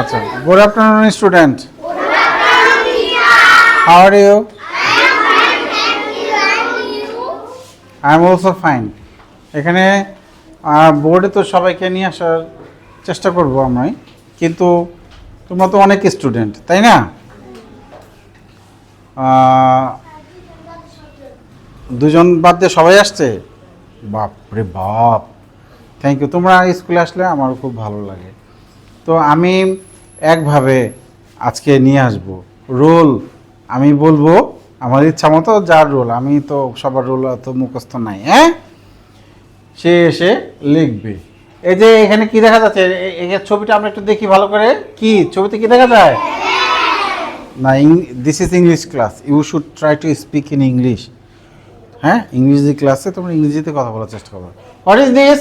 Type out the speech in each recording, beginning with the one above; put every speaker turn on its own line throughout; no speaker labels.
আচ্ছা good afternoon student how are you I am also fine এখানে বোর্ডে তো সবাইকে নিয়ে আসার চেষ্টা করব আমি কিন্তু তোমরা তো অনেক স্টুডেন্ট তাই না? দুজন বাদ দিয়ে সবাই আসছে? বাপ রে বাপ। থ্যাংক ইউ তোমরা স্কুলে আসলে আমার খুব ভালো লাগে। তো আমি একভাবে আজকে নিয়ে আসব। রোল আমি বলব আমার ইচ্ছা মতো যার রোল আমি তো সবার রোল তো মুখস্থ নাই হ্যাঁ? সে এসে লিখবে। এই যে এখানে কি দেখা যাচ্ছে? ছবিটা আমরা একটু দেখি ভালো করে। কি? ছবিতে কি দেখা যায়? না this is English class you should try to speak in English হ্যাঁ? ইংরেজি ক্লাসে তোমরা ইংরেজিতে কথা বলার চেষ্টা করো। হোয়াট ইজ দিস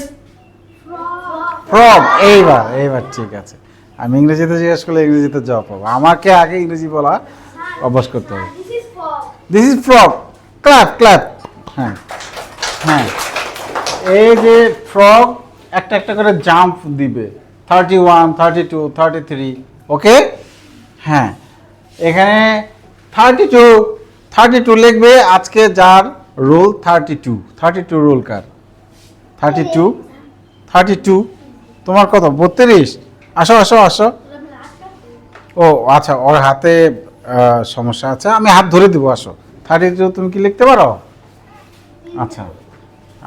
ফ্রগ এইবার এইবার ঠিক আছে। আমি ইংরেজিতে জিজ্ঞেস করলে ইংরেজিতে জবাব পাবো। আমাকে আগে ইংরেজি বলা অভ্যাস করতে হবে। This is frock clap clap হ্যাঁ হ্যাঁ। এই যে ফ্রক একটা একটা করে জাম্প দিবে। Thirty one thirty two thirty three okay হ্যাঁ। এখানে থার্টি টু থার্টি টু লিখবে। আজকে যার roll thirty two thirty two roll কার? থার্টি টু থার্টি টু তোমার কত? বত্রিশ? আসো আসো আসো। ও আচ্ছা ওর হাতে সমস্যা আছে। আমি হাত ধরে দেবো, আসো। থার্টি টু তুমি কি লিখতে পারো? আচ্ছা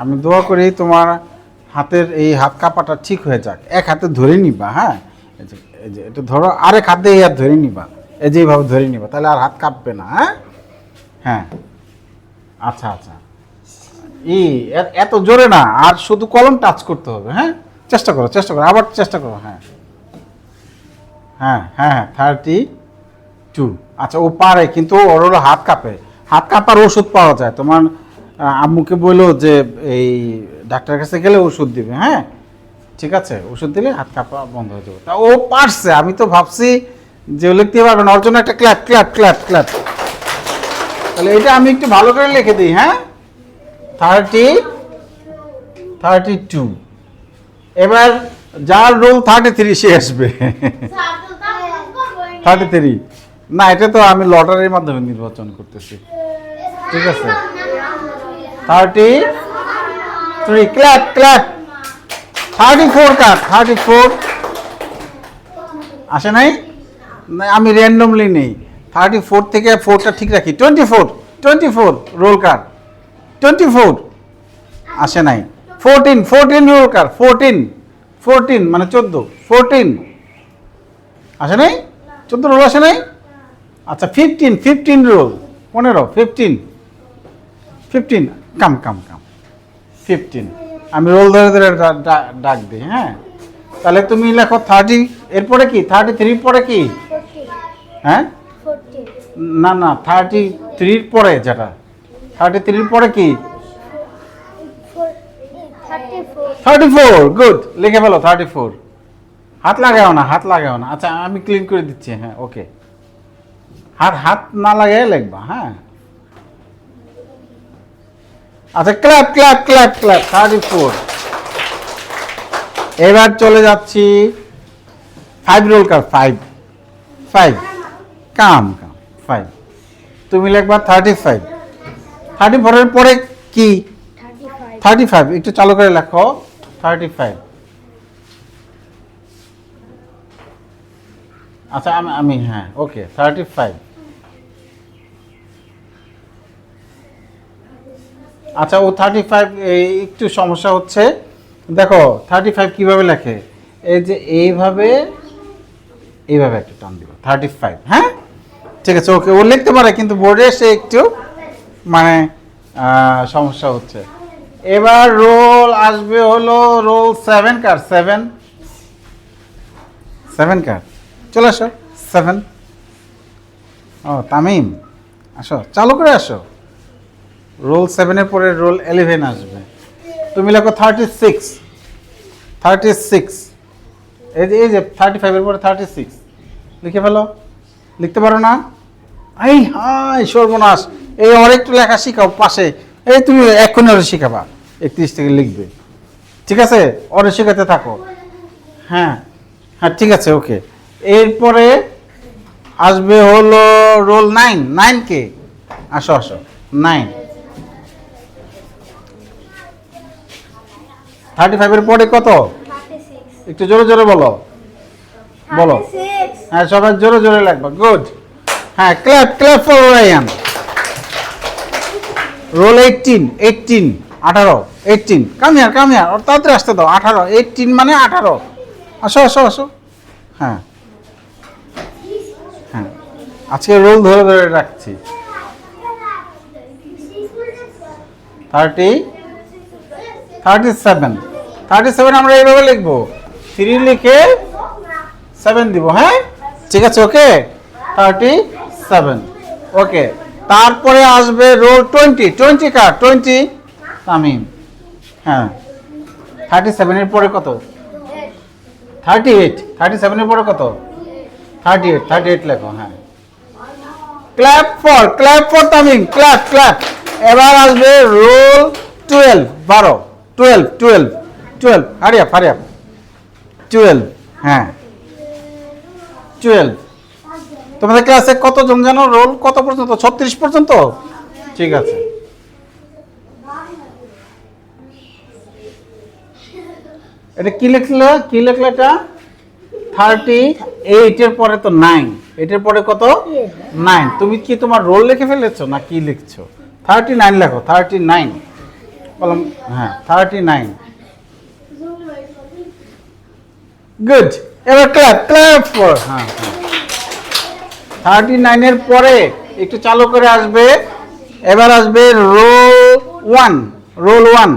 আমি দোয়া করি তোমার হাতের এই হাত কাপাটা ঠিক হয়ে যাক। এক হাতে ধরে নিবা হ্যাঁ? এই যে এই যে, এটা ধরো, আরেক হাতে এই হাত ধরে নিবা। এই যে এইভাবে ধরে নিবা, তাহলে আর হাত কাঁপবে না হ্যাঁ? হ্যাঁ। আচ্ছা আচ্ছা। ই, এত জোরে না, আর শুধু কলম টাচ করতে হবে হ্যাঁ? চেষ্টা করো চেষ্টা করো, আবার চেষ্টা করো হ্যাঁ। হ্যাঁ হ্যাঁ হ্যাঁ থার্টি টু আচ্ছা ও পারে, কিন্তু ওর হলো হাত কাঁপে। হাত কাঁপার ওষুধ পাওয়া যায়। তোমার আম্মুকে বলল যে, এই ডাক্তারের কাছে গেলে ওষুধ দিবে হ্যাঁ? ঠিক আছে, ওষুধ দিলে হাত কাঁপা বন্ধ হয়ে যাবে। তা ও পারছে, আমি তো ভাবছি যে ও লিখতে পারবে না। ওর জন্য একটা ক্ল্যাপ ক্ল্যাপ ক্ল্যাপ ক্ল্যাপ তাহলে এটা আমি একটু ভালো করে লিখে দিই হ্যাঁ? থার্টি থার্টি টু এবার, যার রোল থার্টি থ্রি সে আসবে। থার্টি থ্রি না, এটা তো আমি লটারির মাধ্যমে নির্বাচন করতেছি। ঠিক আছে? Thirty three clap clap thirty four কার থার্টি ফোর আসে নাই? আমি র্যান্ডমলি নেই। থার্টি ফোর থেকে ফোরটা ঠিক রাখি। Twenty four twenty four roll কার টোয়েন্টি ফোর আসে নাই। ফোরটিন ফোরটিন রোল কার ফোরটিন ফোরটিন মানে চোদ্দ ফোরটিন আসে নাই? চোদ্দ রোল আসে নাই? আচ্ছা ফিফটিন ফিফটিন রোল পনেরো fifteen fifteen come come come fifteen আমি রোল ধরে ধরে ডাক দিই হ্যাঁ? তাহলে তুমি লেখো থার্টি এরপরে কি? থার্টি থ্রির পরে কি? হ্যাঁ? না না থার্টি থ্রির পরে যেটা। থার্টি থ্রির পরে কি? থার্টি ফোর গুড লিখে ফেলো থার্টি ফোর হাত লাগাও না হাত লাগাও না। আচ্ছা আমি ক্লিন করে দিচ্ছি হ্যাঁ ওকে হাত হাত না লাগাই লিখবা হ্যাঁ। আচ্ছা clap clap clap clap thirty four এবার চলে যাচ্ছি ফাইভ রোল কার five five come come five তুমি লিখবা থার্টি ফাইভ থার্টি ফোরের পরে কি? থার্টি ফাইভ একটু চালু করে লেখো। থার্টি ফাইভ আচ্ছা আমি আমি হ্যাঁ ওকে থার্টি ফাইভ আচ্ছা ও থার্টি ফাইভ একটু সমস্যা হচ্ছে। দেখো থার্টি ফাইভ কীভাবে লেখে? এই যে, এইভাবে এইভাবে একটা টান দিব থার্টি ফাইভ হ্যাঁ? ঠিক আছে, ওকে, ও লিখতে পারে, কিন্তু বোর্ডে এসে একটু মানে সমস্যা হচ্ছে। এবার রোল আসবে হলো রোল সেভেন কার সেভেন সেভেন কার চলে আসো। সেভেন ও, তামিম, আসো। চালু করে আসো। রোল সেভেনের পরে রোল এলেভেন আসবে। তুমি লেখো থার্টি সিক্স থার্টি সিক্স এই যে এই যে থার্টি ফাইভের পরে থার্টি সিক্স লিখে ফেলো। লিখতে পারো না? এই হাই সর্বনাশ। এই আমার একটু লেখা শিখাও পাশে। এই তুমি এক্ষুনি ওরে শিখাবা। একত্রিশ থেকে লিখবে। ঠিক আছে? ওরে শেখাতে থাকো। হ্যাঁ। হ্যাঁ ঠিক আছে ওকে এরপরে আসবে হলো রোল নাইন নাইন কে? আসো আসো নাইন থার্টি ফাইভের পরে কত? একটু জোরে জোরে বলো। বলো। হ্যাঁ সবাই জোরে জোরে লাগবে। গুড হ্যাঁ clap clap for Rayan roll eighteen eighteen আঠারো eighteen come here come here ওর তাড়াতাড়ি আসতে দাও। আঠারো এইটিন মানে আঠারো। আসো আসো আসো। হ্যাঁ হ্যাঁ। আজকে রোল ধরে ধরে রাখছি। Thirty thirty seven thirty seven আমরা এইভাবে লিখব। থ্রি লিখে সেভেন দিব হ্যাঁ? ঠিক আছে ওকে থার্টি সেভেন ওকে তারপরে আসবে রোল টোয়েন্টি টোয়েন্টি কার? টোয়েন্টি তামিম। হ্যাঁ। থার্টি সেভেনের পরে কত? থার্টি এইট থার্টি সেভেনের পরে কত? থার্টি এইট থার্টি এইট লেখো হ্যাঁ। Clap for clap for Tamim clap clap এবার আসবে রোল টুয়েলভ বারো twelve twelve twelve hurry up hurry up twelve হ্যাঁ। টুয়েলভ তোমাদের ক্লাসে কতজন জানো? রোল কত পর্যন্ত? ছত্রিশ পর্যন্ত? ঠিক আছে। এটা কি লিখলো? কি লিখলো এটা? থার্টি এইটের পরে তো নাইন এটার পরে কত? নাইন তুমি কি তোমার রোল লিখে ফেলেছো না কি লিখছো? থার্টি নাইন লেখো থার্টি নাইন বললাম হ্যাঁ থার্টি নাইন গুড এবার ক্ল্যাপ ক্ল্যাপ ফর হ্যাঁ থার্টি নাইনের পরে একটু চালু করে আসবে। এবার আসবে roll one roll one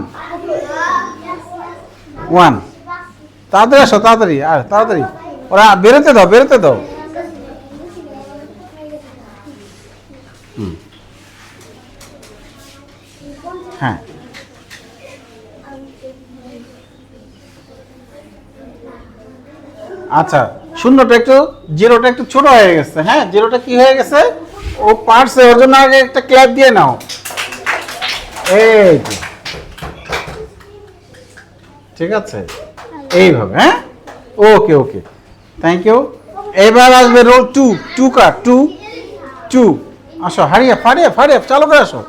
one তাড়াতাড়ি আসো, তাড়াতাড়ি, আর তাড়াতাড়ি। ওরা বেরোতে দাও বেরোতে দাও। হ্যাঁ। আচ্ছা শূন্যটা একটু, জিরোটা একটু ছোট হয়ে গেছে। হ্যাঁ জিরোটা কি হয়ে গেছে? ও পারছে, ওর জন্য আগে একটা ক্ল্যাপ দিয়ে নাও। এই ঠিক আছে? এইভাবে হ্যাঁ? ওকে ওকে। থ্যাংক ইউ এবার আসবে রোল টু টু কার টু টু আসো, হারিয়ে, ফারিয়ে ফারিয়ে, চালু করে আসো।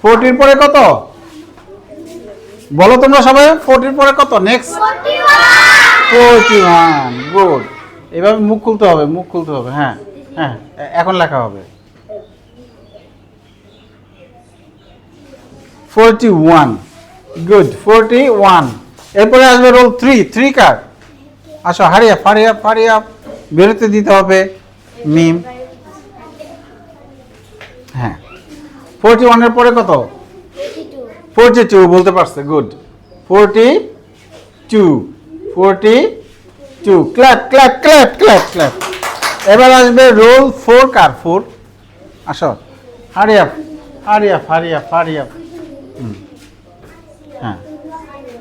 ফোরটির পরে কত? বলো তোমরা সবাই ফোরটির পরে কত? নেক্সট ফোরটি ওয়ান গুড এভাবে মুখ খুলতে হবে, মুখ খুলতে হবে হ্যাঁ হ্যাঁ এখন লেখা হবে। Forty one good forty one এরপরে আসবে রোল থ্রি থ্রি কার আসো হারিয়া ফারিয়া আপ বেরোতে দিতে হবে মিম হ্যাঁ। ফোরটি ওয়ানের পরে কত? ফোরটি টু বলতে পারছে good forty two forty two clap clap clap clap clap এবার আসবে রোল ফোর কার ফোর আসো। Hurry up hurry up hurry up hurry up হ্যাঁ।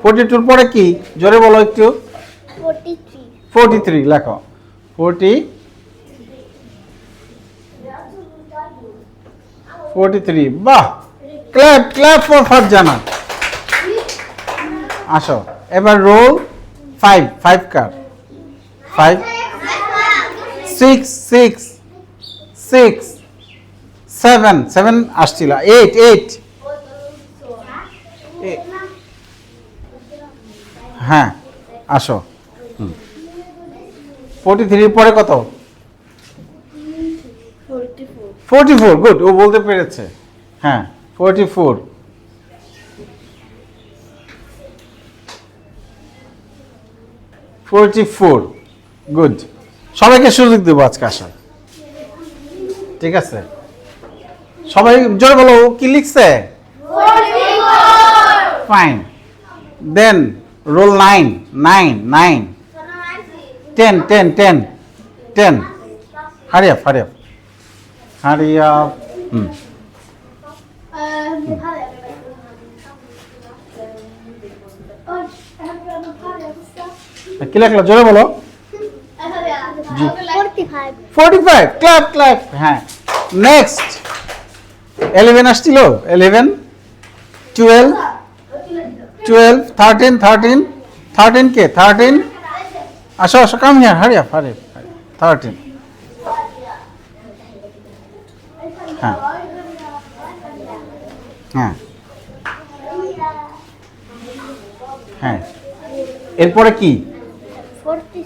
ফোরটি টুর পরে কি? জোরে বলো একটু। ফোরটি থ্রি লেখো। ফোরটি ফোরটি থ্রি বাহ! Clap clap for Farzana. আসো, এবার রোল ফাইভ ফাইভ কার? Five six six six seven seven আসছিল। এইট এইট হ্যাঁ আসো। ফোরটি থ্রির পরে কত? ফোরটি ফোর গুড ও বলতে পেরেছে। হ্যাঁ forty four forty four good সবাইকে সুযোগ দেবো আজকে আসার। ঠিক আছে? সবাই জোরে বলো ও কি লিখছে? Fine then roll nine nine nine ten ten ten ten. Hurry up hurry up hurry up hmm. কি লেখলো জোরে বলো। ফোর্টি ফাইভ ক্ল্যাপ ক্ল্যাপ হ্যাঁ। নেক্সট এলেভেন আসছিল? Eleven twelve twelve thirteen thirteen thirteen কে? থার্টিন আসো আসো come here hurry up hurry thirteen হ্যাঁ। হ্যাঁ। হ্যাঁ। এরপরে কি?
46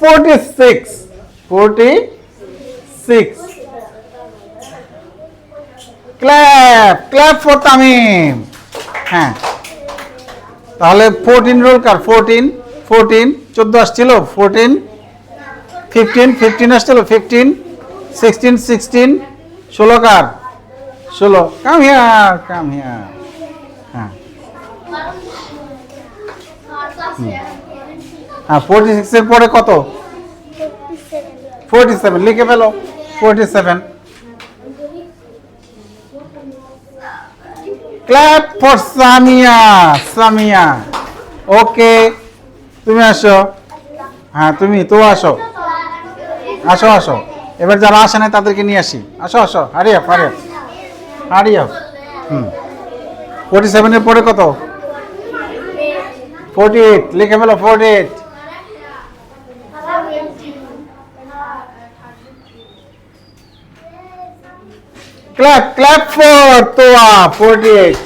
forty six forty six clap clap for Tamim হ্যাঁ। তাহলে ফোরটিন রোল কার ফোরটিন ফোরটিন চোদ্দ আসছিল ফোরটিন ফিফটিন ফিফটিন আসছিল ফিফটিন সিক্সটিন সিক্সটিন ষোলো কার? ষোলো। কাম হিয়ার কাম হিয়ার হ্যাঁ। হ্যাঁ ফোরটি সিক্সের পরে কত?
47
ফোরটি সেভেন লিখে ফেলো। Forty seven clap for Samia Samia okay তুমি আসো। হ্যাঁ তুমি তো আসো। আসো আসো। এবার যারা আসে না তাদেরকে নিয়ে আসি। আসো আসো হারিয়া হারিয়া হারিয়া হুম। ফোরটি সেভেনের পরে কত? ফোর্টি এইট লিখে ফেলো forty eight clap clap for Toya forty eight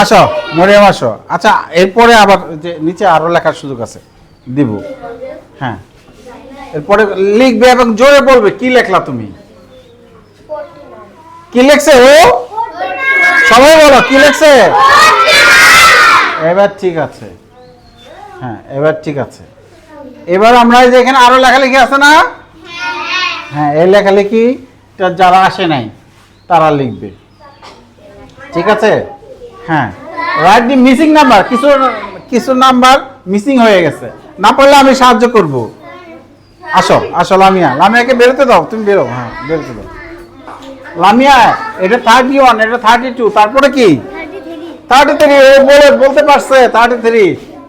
আসো। মরিয়াম, আসো। আচ্ছা এরপরে আবার যে নিচে আরও লেখার সুযোগ আছে। দিব। হ্যাঁ। এরপরে লিখবে এবং জোরে বলবে, কি লেখলা তুমি? কি লেখছে ও? সবাই বলো, কি লেখছে? এবার ঠিক আছে। হ্যাঁ এবার ঠিক আছে। এবার আমরা যে এখানে আরও লেখালেখি আছে না? হ্যাঁ এই লেখালেখি যারা আসে নাই, তারা লিখবে। ঠিক আছে? হ্যাঁ। রাইট দি মিসিং নাম্বার কিছু কিছু নাম্বার মিসিং হয়ে গেছে। না পারলে আমি সাহায্য করব। আসো আসো, লামিয়া। লামিয়াকে বেরোতে দাও, তুমি বেরো। হ্যাঁ বেরোতে দাও। লামিয়া, এটা থার্টি ওয়ান এটা থার্টি টু তারপরে কি?
33
থার্টি থ্রি ও বলে, বলতে পারছে thirty three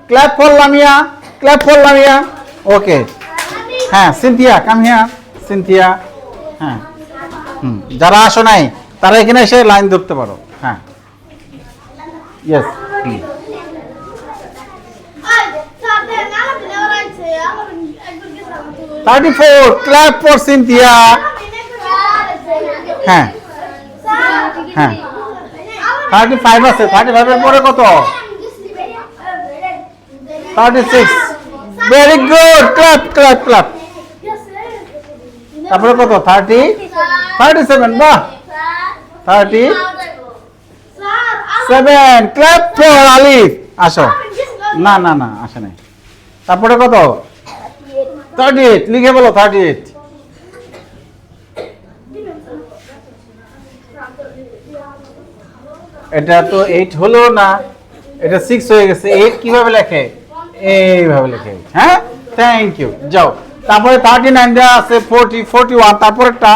clap for Lamia clap for Lamia. Okay হ্যাঁ সিনথিয়া কামিয়া সিনথিয়া হ্যাঁ। হুম, যারা আসো নাই, তারা এখানে এসে লাইন ধরতে পারো। হ্যাঁ। Yes thirty four clap for Sinthia হ্যাঁ হ্যাঁ থার্টি ফাইভ আছে থার্টি ফাইভের পরে কত? Thirty six very good clap clap clap তারপরে কত? থার্টি থার্টি সেভেন বাহ. Thirty seven clap for Alif আসো। না না না, আসে নাই। তারপরে কত? থার্টি এইট লিখে বলো থার্টি এইট এটা তো এইট হলো না। এটা সিক্স হয়ে গেছে। এইট কীভাবে লেখে? এইভাবে লেখে। হ্যাঁ? থ্যাংক ইউ যাও। তারপরে থার্টি নাইন দেওয়া আছে ফোরটি ফোরটি ওয়ান তারপরেরটা?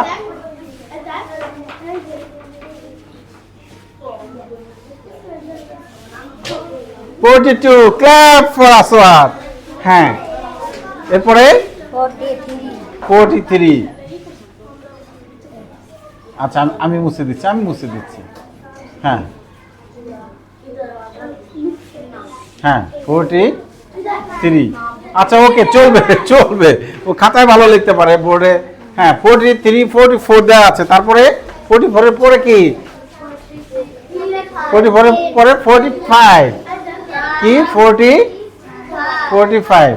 Forty two clap for Aswat হ্যাঁ এরপরে?
43
ফোরটি থ্রি আচ্ছা আমি মুছে দিচ্ছি, আমি মুছে দিচ্ছি। হ্যাঁ হ্যাঁ ফোরটি থ্রি আচ্ছা ওকে, চলবে চলবে। ও খাতায় ভালো লিখতে পারে, বোর্ডে। হ্যাঁ ফোরটি থ্রি ফোরটি ফোর দেওয়া আছে। তারপরে ফোরটি ফোরের পরে কি? ফোরটি ফোরের পরে ফোরটি ফাইভ কি? ফোরটি ফোরটি ফাইভ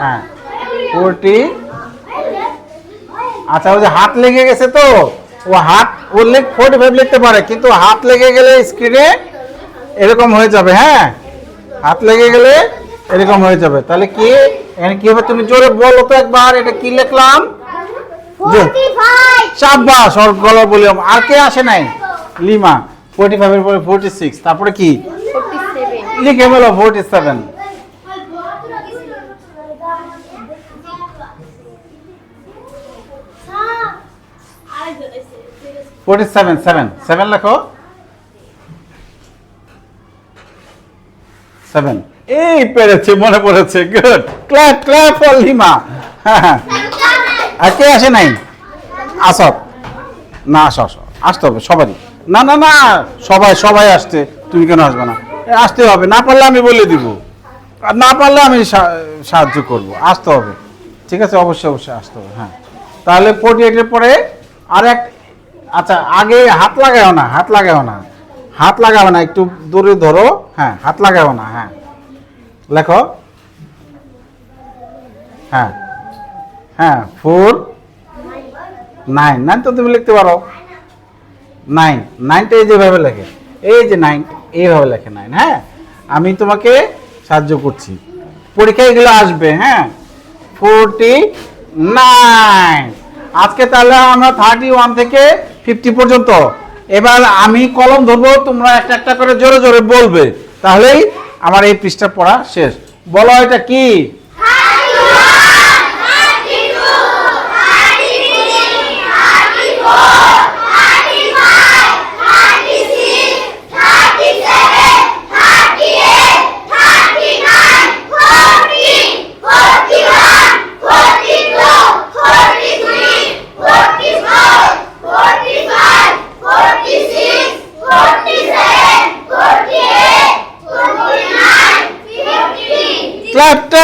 হ্যাঁ। ফোরটি আচ্ছা ওই যে হাত লেগে গেছে তো? ও হাত ও লেখ ফোর্টি ফাইভ লিখতে পারে কিন্তু হাত লেগে গেলে স্ক্রিনে এরকম হয়ে যাবে হ্যাঁ? হাত লেগে গেলে এরকম হয়ে যাবে। তাহলে কি? এখানে কি হবে? তুমি জোরে বলো তো একবার এটা কি লিখলাম? যে
45
চাব্বাস ওর গলা বলিলাম আর কে আসে নাই? লিমা। ফোর্টি ফাইভের পরে ফোর্টি সিক্স তারপরে কি?
47
লিখে বলো forty seven forty seven seven seven লেখো। সেভেন এই পেরেছে মনে পড়েছে। Good clap clap for Lima হ্যাঁ আর কে আসে নাই? আসো। না আসো আসো। আসতে হবে সবারই। না না না, সবাই সবাই আসছে। তুমি কেন আসবে না? আসতে হবে, না পারলে আমি বলে দিব। আর না পারলে আমি সাহায্য করব। আসতে হবে। ঠিক আছে? অবশ্যই অবশ্যই আসতে হবে হ্যাঁ। তাহলে ফোর্টি এইটের পরে আর এক আচ্ছা আগে হাত লাগাও না, হাত লাগাও না। হাত লাগাও না, একটু দূরে ধরো হ্যাঁ হাত লাগাও না হ্যাঁ। লেখো। হ্যাঁ। হ্যাঁ ফোর নাইন নাইন তো তুমি লিখতে পারো। নাইন। নাইনটা এই যেভাবে লেখে। এই যে নাইন, এইভাবে লেখে নাইন হ্যাঁ? আমি তোমাকে সাহায্য করছি। পরীক্ষা এগুলো আসবে হ্যাঁ? Forty nine. আজকে তাহলে আমরা থার্টি ওয়ান থেকে ফিফটি পর্যন্ত। এবার আমি কলম ধরবো, তোমরা একটা একটা করে জোরে জোরে বলবে। তাহলেই আমার এই পৃষ্ঠা পড়া শেষ। বলো এটা কি? Clap tap